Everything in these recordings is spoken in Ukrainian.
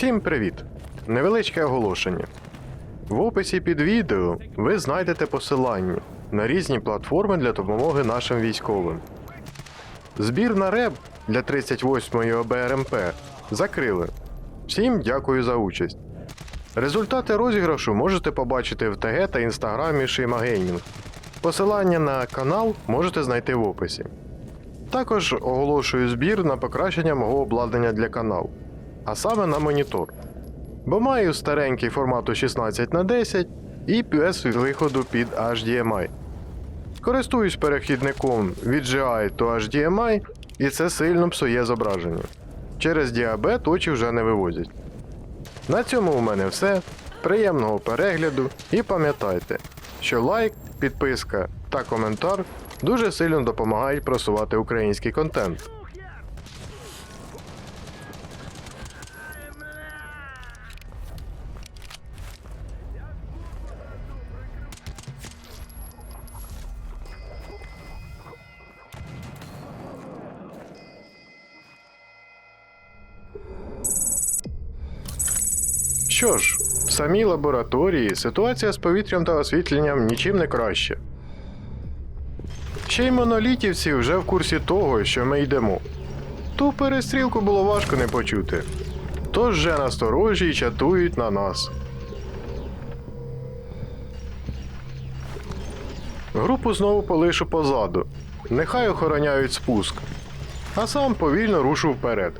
Всім привіт! Невеличке оголошення. В описі під відео ви знайдете посилання на різні платформи для допомоги нашим військовим. Збір на РЕБ для 38-ї ОБРМП закрили. Всім дякую за участь. Результати розіграшу можете побачити в ТГ та інстаграмі Шима Геймінг. Посилання на канал можете знайти в описі. Також оголошую збір на покращення мого обладнання для каналу, а саме на монітор. Бо маю старенький формату 16 на 10 і без виходу під HDMI. Користуюсь перехідником від GI до HDMI, і це сильно псує зображення. Через діабет очі вже не вивозять. На цьому у мене все. Приємного перегляду і пам'ятайте, що лайк, підписка та коментар дуже сильно допомагають просувати український контент. Самій лабораторії ситуація з повітрям та освітленням нічим не краще. Ще й монолітівці вже в курсі того, що ми йдемо. Ту перестрілку було важко не почути. Тож вже насторожі й чатують на нас. Групу знову полишу позаду. Нехай охороняють спуск. А сам повільно рушу вперед.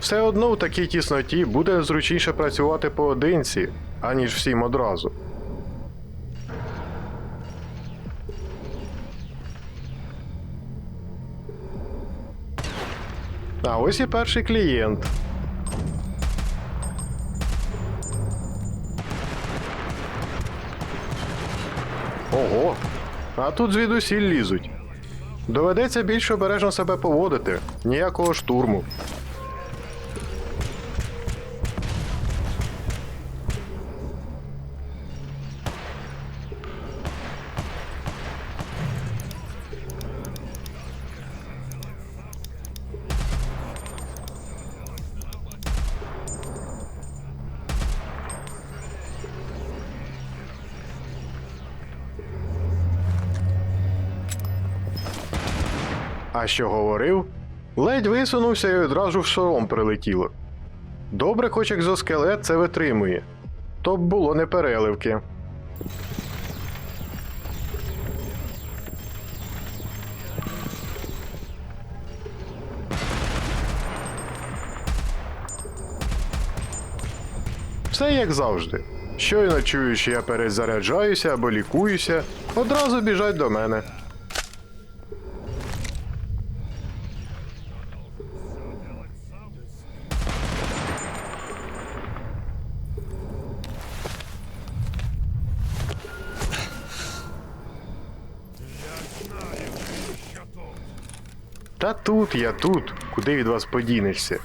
Все одно в такій тісноті буде зручніше працювати поодинці, аніж всім одразу. А ось і перший клієнт. Ого! А тут звідусіль лізуть. Доведеться більш обережно себе поводити. Ніякого штурму. А що говорив? Ледь висунувся і одразу в шолом прилетіло. Добре, хоч екзоскелет це витримує. То б було не переливки. Все як завжди. Щойно чую, що я перезаряджаюся або лікуюся, одразу біжать до мене. Та тут я тут. Куди від вас подінешся?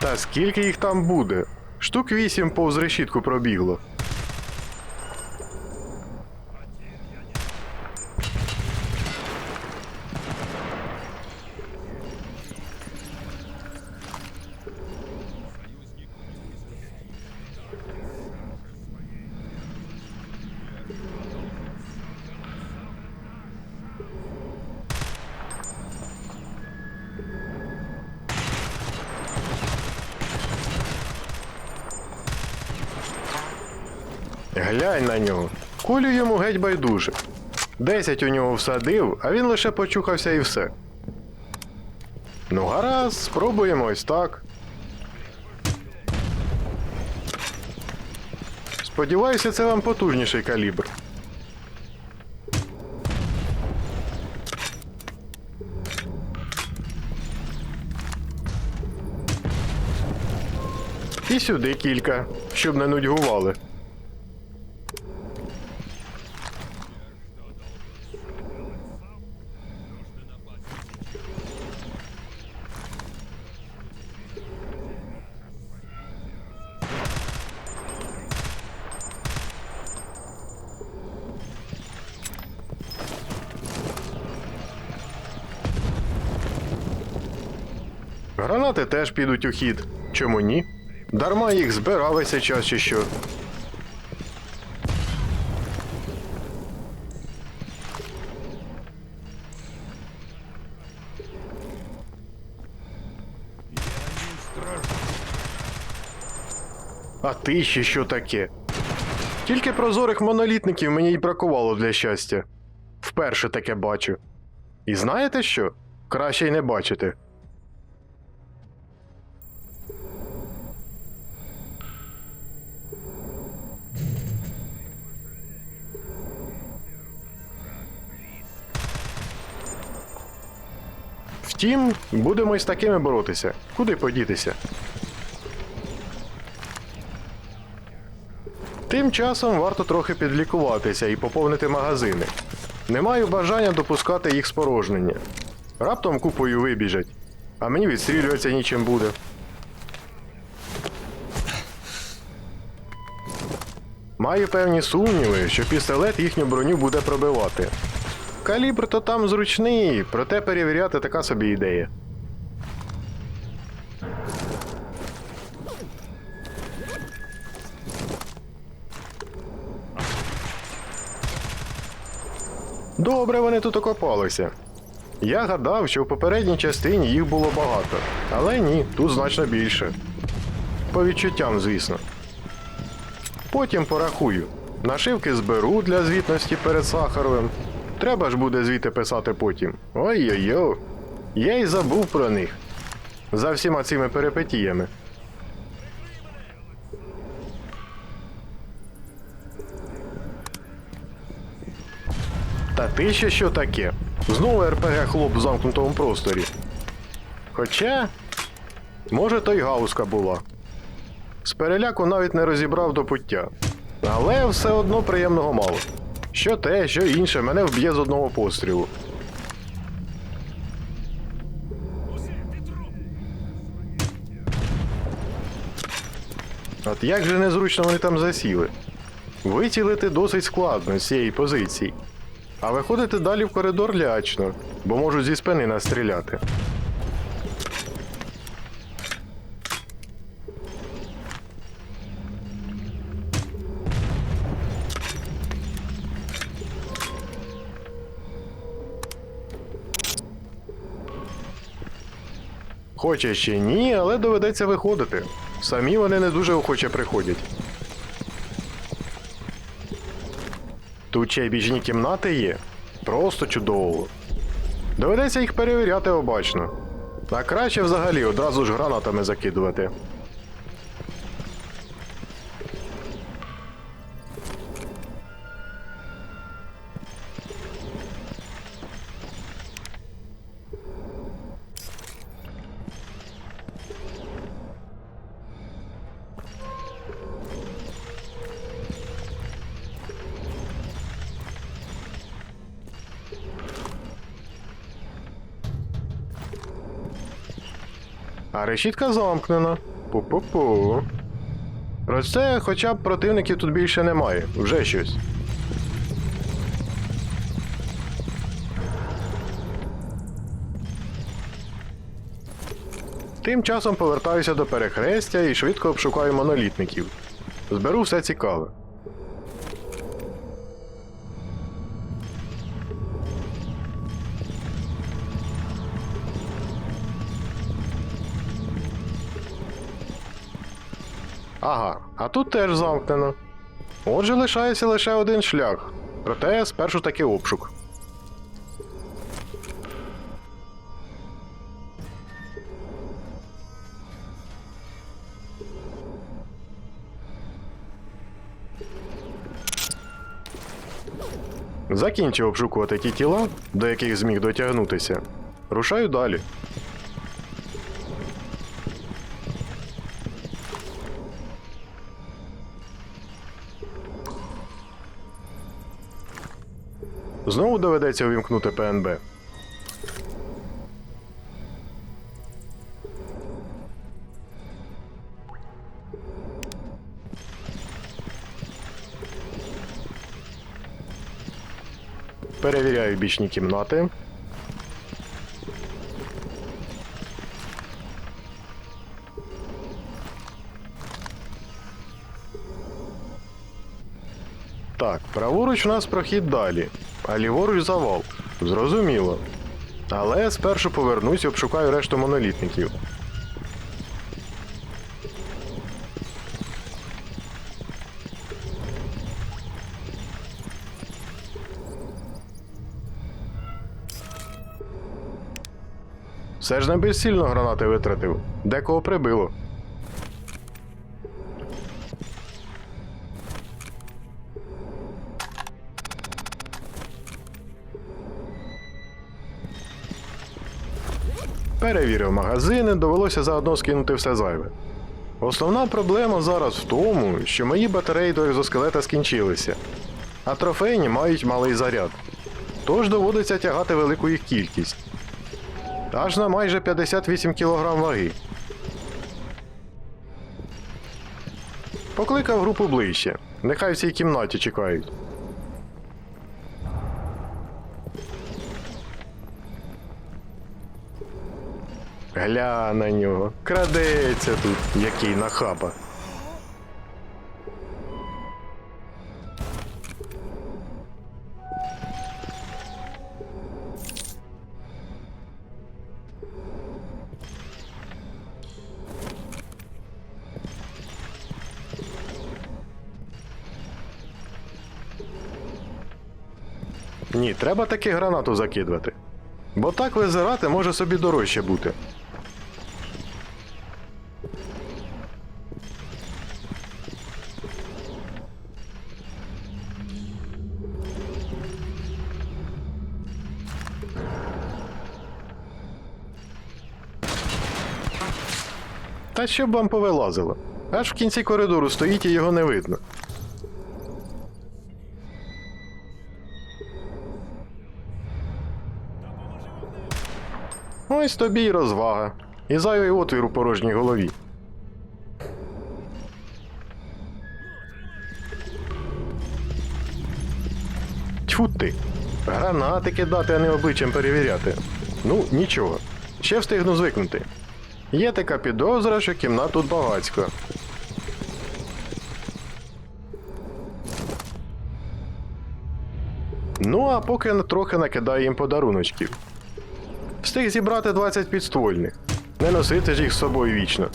Та скільки їх там буде? Штук вісім повз решітку пробігло. Глянь на нього. Колю йому геть байдуже. Десять у нього всадив, а він лише почухався і все. Ну, гаразд, спробуємо ось так. Сподіваюся, це вам потужніший калібр. І сюди кілька, щоб не нудьгували. Гранати теж підуть у хід. Чому ні? Дарма їх збиралися час чи що. А ти ще що таке? Тільки прозорих монолітників мені й бракувало для щастя. Вперше таке бачу. І знаєте що? Краще й не бачити. Втім, будемо із такими боротися. Куди подітися? Тим часом варто трохи підлікуватися і поповнити магазини. Не маю бажання допускати їх спорожнення. Раптом купою вибіжать, а мені відстрілюватися нічим буде. Маю певні сумніви, що пістолет їхню броню буде пробивати. Калібр то там зручний, проте перевіряти така собі ідея. Добре вони тут окопалися. Я гадав, що в попередній частині їх було багато, але ні, тут значно більше. По відчуттям, звісно. Потім порахую. Нашивки зберу для звітності перед Сахаровим. Треба ж буде звіти писати потім. Ой-ой-ой. Я й забув про них. За всіма цими перипетіями. Та ти ще що таке? Знову РПГ хлоп в замкнутому просторі. Хоча. Може, то й гауска була. З переляку навіть не розібрав до пуття. Але все одно приємного мало. Що те, що інше, мене вб'є з одного пострілу. От як же незручно вони там засіли. Вицілити досить складно з цієї позиції. А виходити далі в коридор лячно, бо можуть зі спини настріляти. Хоче ще ні, але доведеться виходити. Самі вони не дуже охоче приходять. Тут ще й біжні кімнати є. Просто чудово. Доведеться їх перевіряти обачно. А краще взагалі одразу ж гранатами закидувати. Решітка замкнена. Пу-пу-пу. Проте, хоча б противників тут більше немає. Вже щось. Тим часом повертаюся до перехрестя і швидко обшукаю монолітників. Зберу все цікаве. Ага, а тут теж замкнено. Отже, лишається лише один шлях. Проте спершу таки обшук. Закінчив обшукувати ті тіла, до яких зміг дотягнутися. Рушаю далі. Знову доведеться увімкнути ПНБ. Перевіряю бічні кімнати. Так, праворуч у нас прохід далі, а ліворуч завал. Зрозуміло. Але спершу повернусь і обшукаю решту монолітників. Все ж не безсильно гранати витратив. Декого прибило. Перевірив магазини, довелося заодно скинути все зайве. Основна проблема зараз в тому, що мої батареї до екзоскелета скінчилися, а трофейні мають малий заряд. Тож доводиться тягати велику їх кількість. Аж на майже 58 кг ваги. Покликав групу ближче. Нехай в цій кімнаті чекають. Гля на нього. Крадеться тут, який нахаба. Ні, треба таки гранату закидувати. Бо так визирати може собі дорожче бути. Та щоб вам повилазило. Аж в кінці коридору стоїть і його не видно. Ось тобі й розвага. І зайвий отвір у порожній голові. Тьфу ти. Гранати кидати, а не обличчям перевіряти. Ну, нічого. Ще встигну звикнути. Є така підозра, що кімнат тут багацько. Ну, а поки трохи накидаю їм подаруночків. Встиг зібрати 20 підствольних. Не носити ж їх з собою вічно.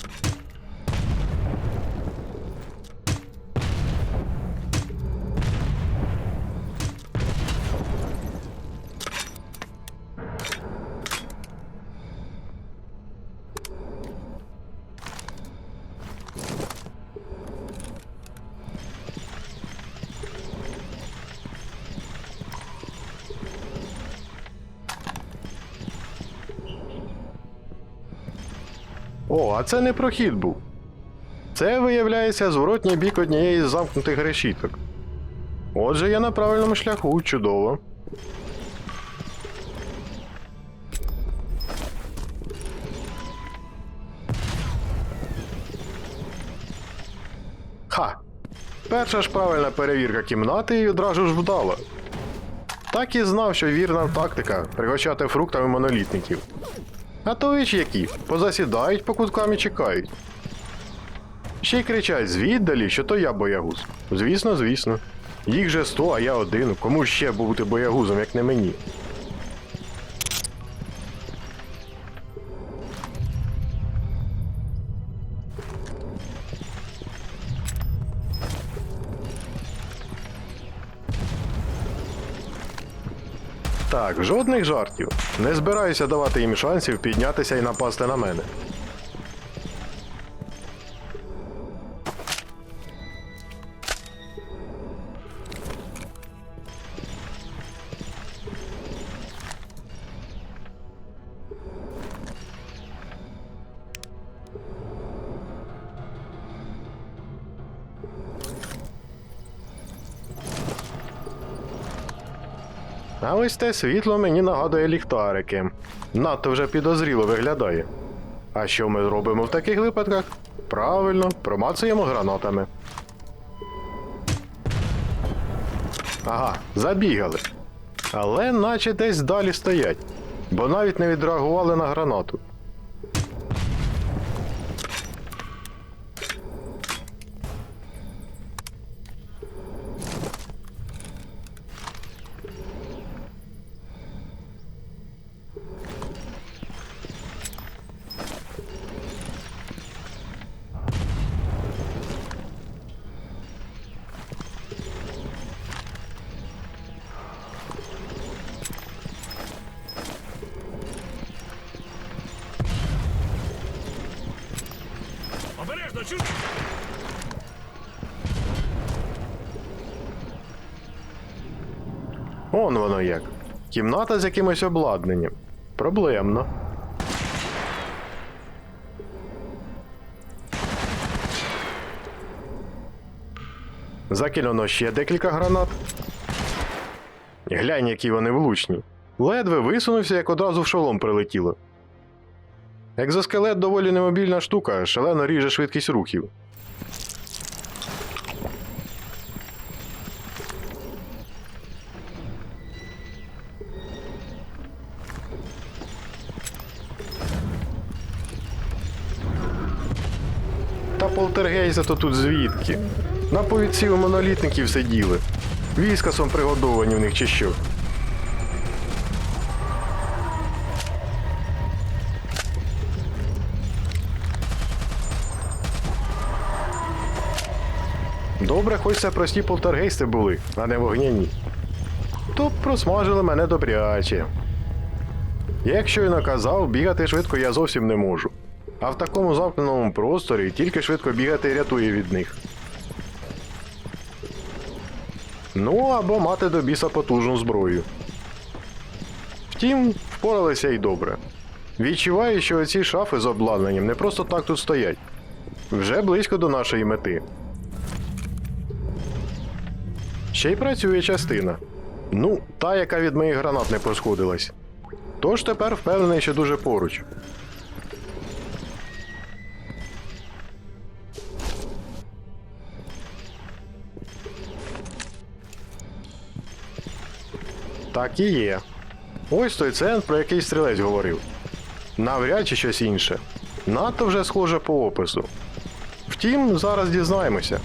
О, а це не прохід був. Це, виявляється, зворотній бік однієї з замкнутих решіток. Отже, я на правильному шляху, чудово. Ха! Перша ж правильна перевірка кімнати і одразу ж вдала. Так і знав, що вірна тактика пригощати фруктами монолітників. А то ж які, позасідають по куткам і чекають. Ще й кричать звіддалі, що то я боягуз. Звісно, звісно. Їх же сто, а я один. Кому ще бути боягузом, як не мені. Так, жодних жартів. Не збираюся давати їм шансів піднятися і напасти на мене. А ось те світло мені нагадує ліхтарики. Надто вже підозріло виглядає. А що ми робимо в таких випадках? Правильно, промацуємо гранатами. Ага, забігали. Але наче десь далі стоять, бо навіть не відреагували на гранату. Он воно як. Кімната з якимось обладнанням. Проблемно. Закинено ще декілька гранат. Глянь, які вони влучні. Ледве висунувся, як одразу в шолом прилетіло. Екзоскелет доволі немобільна штука, шалено ріже швидкість рухів. Та полтергейза то тут звідки? На повідці у монолітників сиділи. Віскасом пригодовані в них чи що. Добре, хоч це прості полтергейсти були, а не вогняні. То просмажили мене добряче. Як щойно казав, бігати швидко я зовсім не можу. А в такому замкненому просторі тільки швидко бігати рятує від них. Ну або мати до біса потужну зброю. Втім, впоралися й добре. Відчуваю, що оці шафи з обладнанням не просто так тут стоять. Вже близько до нашої мети. Ще й працює частина. Ну, та, яка від моїх гранат не пошкодилась. Тож тепер впевнений, що дуже поруч. Так і є. Ось той центр, про який стрілець говорив. Навряд чи щось інше. Надто вже схоже по опису. Втім, зараз дізнаємося.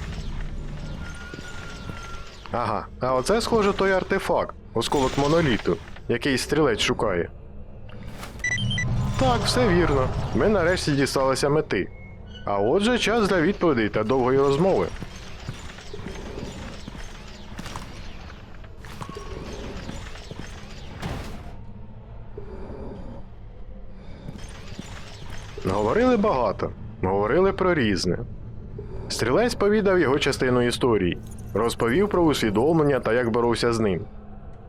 Ага, а оце схоже той артефакт, осколок моноліту, який стрілець шукає. Так, все вірно. Ми нарешті дісталися мети. А отже, час для відповідей та довгої розмови. Говорили багато, говорили про різне. Стрілець повідав його частину історії, розповів про усвідомлення та як боровся з ним.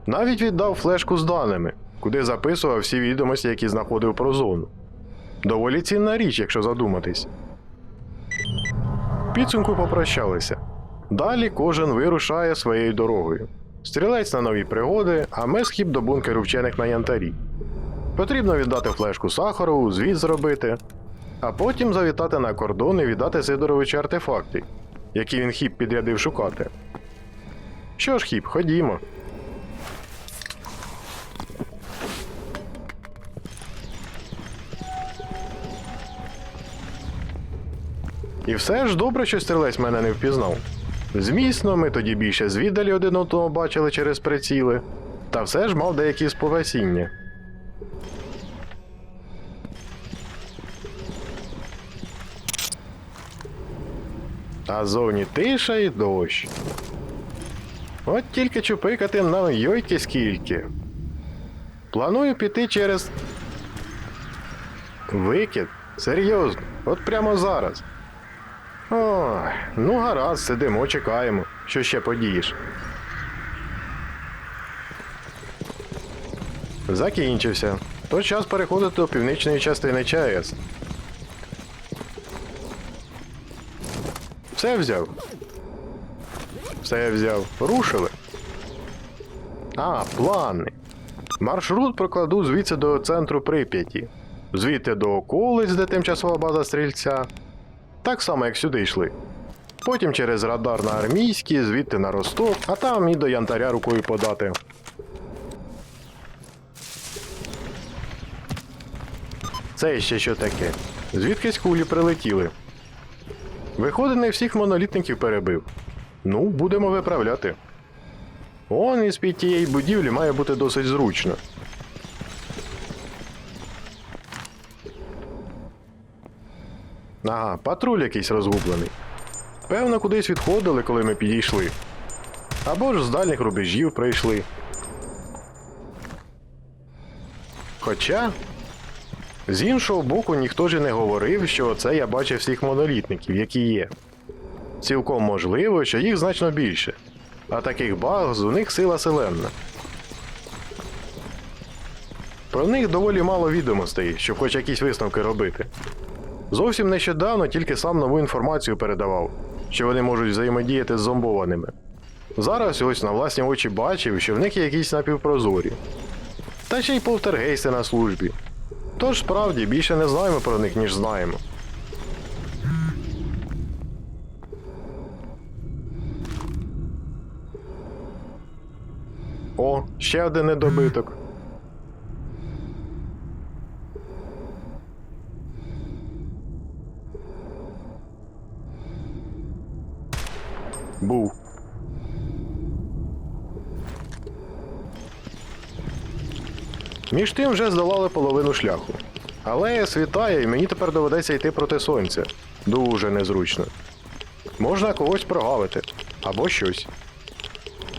Навіть віддав флешку з даними, куди записував всі відомості, які знаходив про зону. Доволі цінна річ, якщо задуматись. Підсумку попрощалися. Далі кожен вирушає своєю дорогою. Стрілець на нові пригоди, а ми схіб до бункеру вчених на янтарі. Потрібно віддати флешку Сахарову, звіт зробити, а потім завітати на кордон і віддати Сидоровичу артефакти, які він хіп підрядив шукати. Що ж, хіп, ходімо. І все ж добре, що стрілець мене не впізнав. Звісно, ми тоді більше звіддалі один одного бачили через приціли, та все ж мав деякі спогасіння. А зовні тиша і дощ. От тільки чупикати нам йойки скільки. Планую піти через. Викид? Серйозно, от прямо зараз. Ой, ну гаразд, сидимо, чекаємо. Що ще подієш? Закінчився. То час переходити до північної частини ЧАЕС. Все взяв. Все взяв. Рушили. А, плани. Маршрут прокладу звідси до центру Прип'яті, звідти до околиць, де тимчасова база стрільця. Так само, як сюди йшли. Потім через радар на армійський, звідти на Росток, а там і до янтаря рукою подати. Це ще що таке? Звідкись кулі прилетіли. Виходить, не всіх монолітників перебив. Ну, будемо виправляти. Он із під тієї будівлі має бути досить зручно. Ага, патруль якийсь розгублений. Певно, кудись відходили, коли ми підійшли. Або ж з дальніх рубежів прийшли. Хоча, з іншого боку, ніхто ж і не говорив, що це я бачив всіх монолітників, які є. Цілком можливо, що їх значно більше. А таких баз у них сила селенна. Про них доволі мало відомостей, щоб хоч якісь висновки робити. Зовсім нещодавно тільки сам нову інформацію передавав, що вони можуть взаємодіяти з зомбованими. Зараз ось на власні очі бачив, що в них є якісь напівпрозорі. Та ще й полтергейсти на службі. Тож справді більше не знаємо про них, ніж знаємо. О, ще один недобиток. Був. Між тим вже здолали половину шляху. Але світає, і мені тепер доведеться йти проти сонця. Дуже незручно. Можна когось прогавити або щось.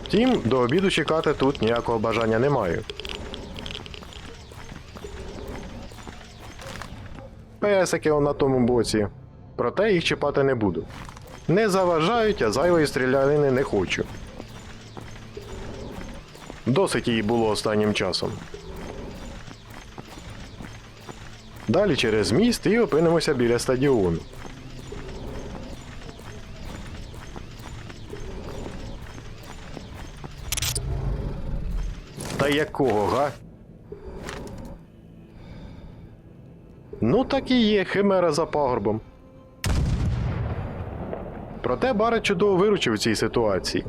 Втім, до обіду чекати тут ніякого бажання не маю. Песики он на тому боці. Проте їх чіпати не буду. Не заважають, а зайвої стрілянини не хочу. Досить її було останнім часом. Далі через міст і опинимося біля стадіону. Та якого, га? Ну, так і є, химера за пагорбом. Проте Барет чудово виручив в цій ситуації.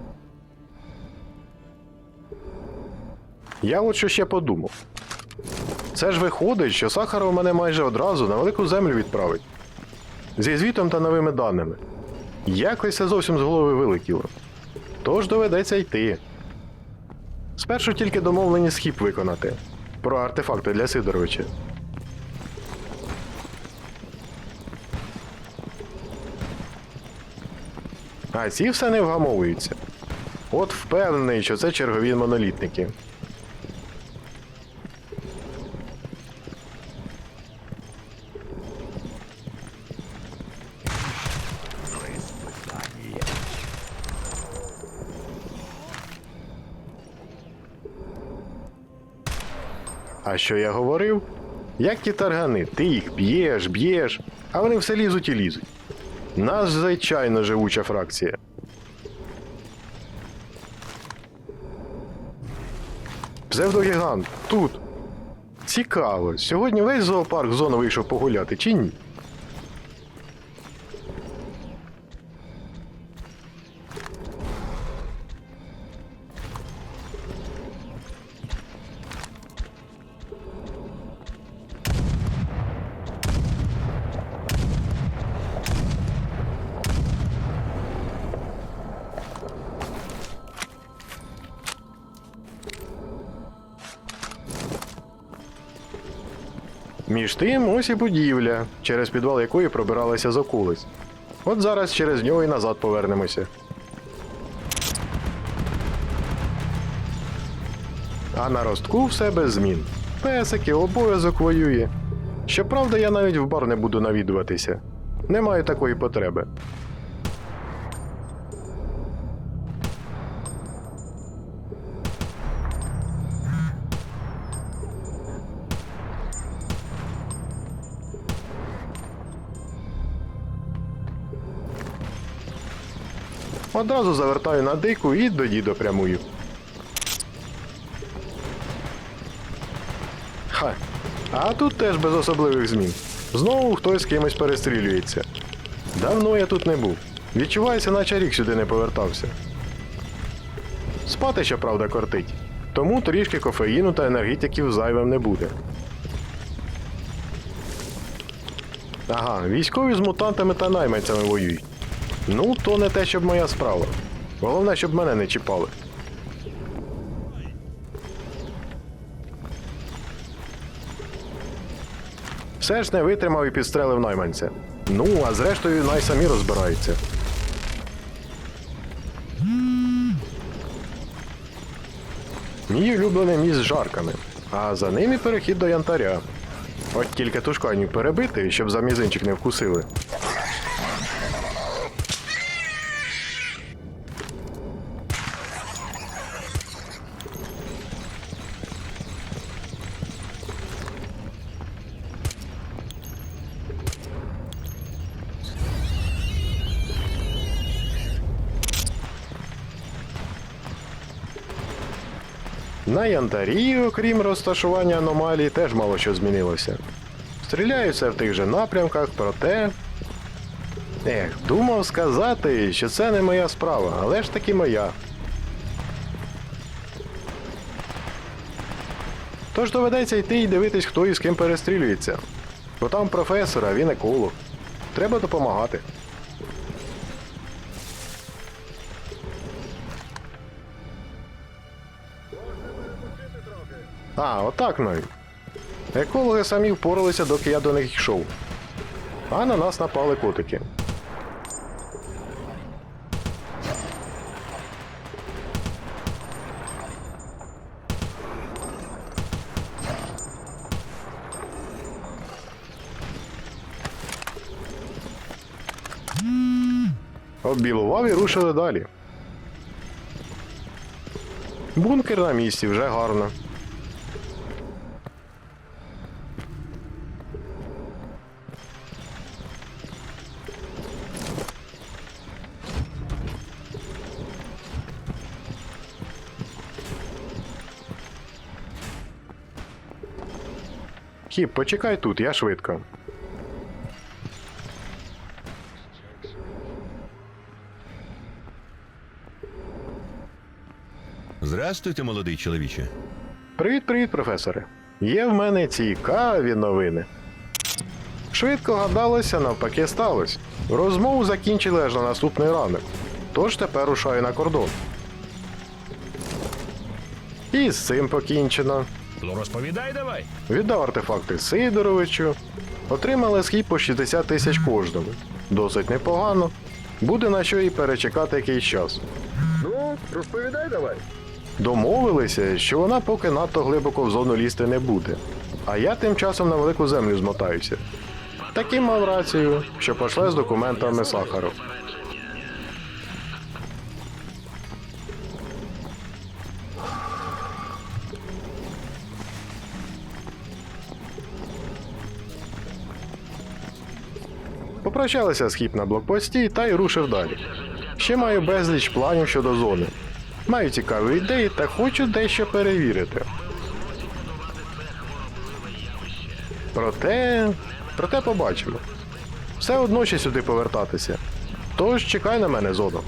Я от що ще подумав. Це ж виходить, що Сахаров мене майже одразу на велику землю відправить. Зі звітом та новими даними. Якось це зовсім з голови вилетіло. Тож доведеться йти. Спершу тільки домовлені схіп виконати. Про артефакти для Сидоровича. А ці все не вгамовуються. От впевнений, що це чергові монолітники. А що я говорив? Як ті таргани, ти їх б'єш, б'єш, а вони все лізуть і лізуть. Нас, звичайно, живуча фракція. Псевдогігант, тут. Цікаво, сьогодні весь зоопарк зону вийшов погуляти чи ні? Тим, ось і будівля, через підвал якої пробиралися з окулиць. От зараз через нього і назад повернемося. А на ростку все без змін. Песики, обов'язок воює. Щоправда, я навіть в бар не буду навідуватися. Не маю такої потреби. Одразу завертаю на дику і до діда прямую. Ха. А тут теж без особливих змін. Знову хтось з кимось перестрілюється. Давно я тут не був. Відчувається, наче рік сюди не повертався. Спати, щоправда, кортить. Тому трішки кофеїну та енергетиків зайвим не буде. Ага, військові з мутантами та найманцями воюють. Ну, то не те, щоб моя справа. Головне, щоб мене не чіпали. Все ж не витримав і підстрелив найманця. Ну, а зрештою най самі розбираються. Мій улюблений міст з жарками, а за ним і перехід до янтаря. От тільки тушканів перебити, щоб за мізинчик не вкусили. На янтарі, окрім розташування аномалій, теж мало що змінилося. Стріляються в тих же напрямках, проте. Ех, думав сказати, що це не моя справа, але ж таки моя. Тож доведеться йти і дивитись, хто і з ким перестрілюється. Бо там професор, а він еколог. Треба допомагати. А, отак навіть. Екологи самі впоралися, доки я до них йшов. А на нас напали котики. Оббілував і рушили далі. Бункер на місці, вже гарно. Хіп, почекай тут, я швидко. Здрастуйте, молодий чоловіче. Привіт, привіт, професоре. Є в мене цікаві новини. Швидко гадалося, навпаки сталося. Розмову закінчили аж на наступний ранок. Тож тепер рушаю на кордон. І з цим покінчено. Ну розповідай давай. Віддав артефакти Сидоровичу. Отримали схід по 60 тисяч кожному. Досить непогано. Буде на що і перечекати якийсь час. Ну, розповідай давай. Домовилися, що вона поки надто глибоко в зону лізти не буде. А я тим часом на велику землю змотаюся. Таким мав рацію, що пошле з документами Сахаров. Попрощалися з хіп на блокпості та й рушив далі. Ще маю безліч планів щодо зони. Маю цікаві ідеї та хочу дещо перевірити. Проте. Проте побачимо. Все одно ще сюди повертатися. Тож чекай на мене, зоно.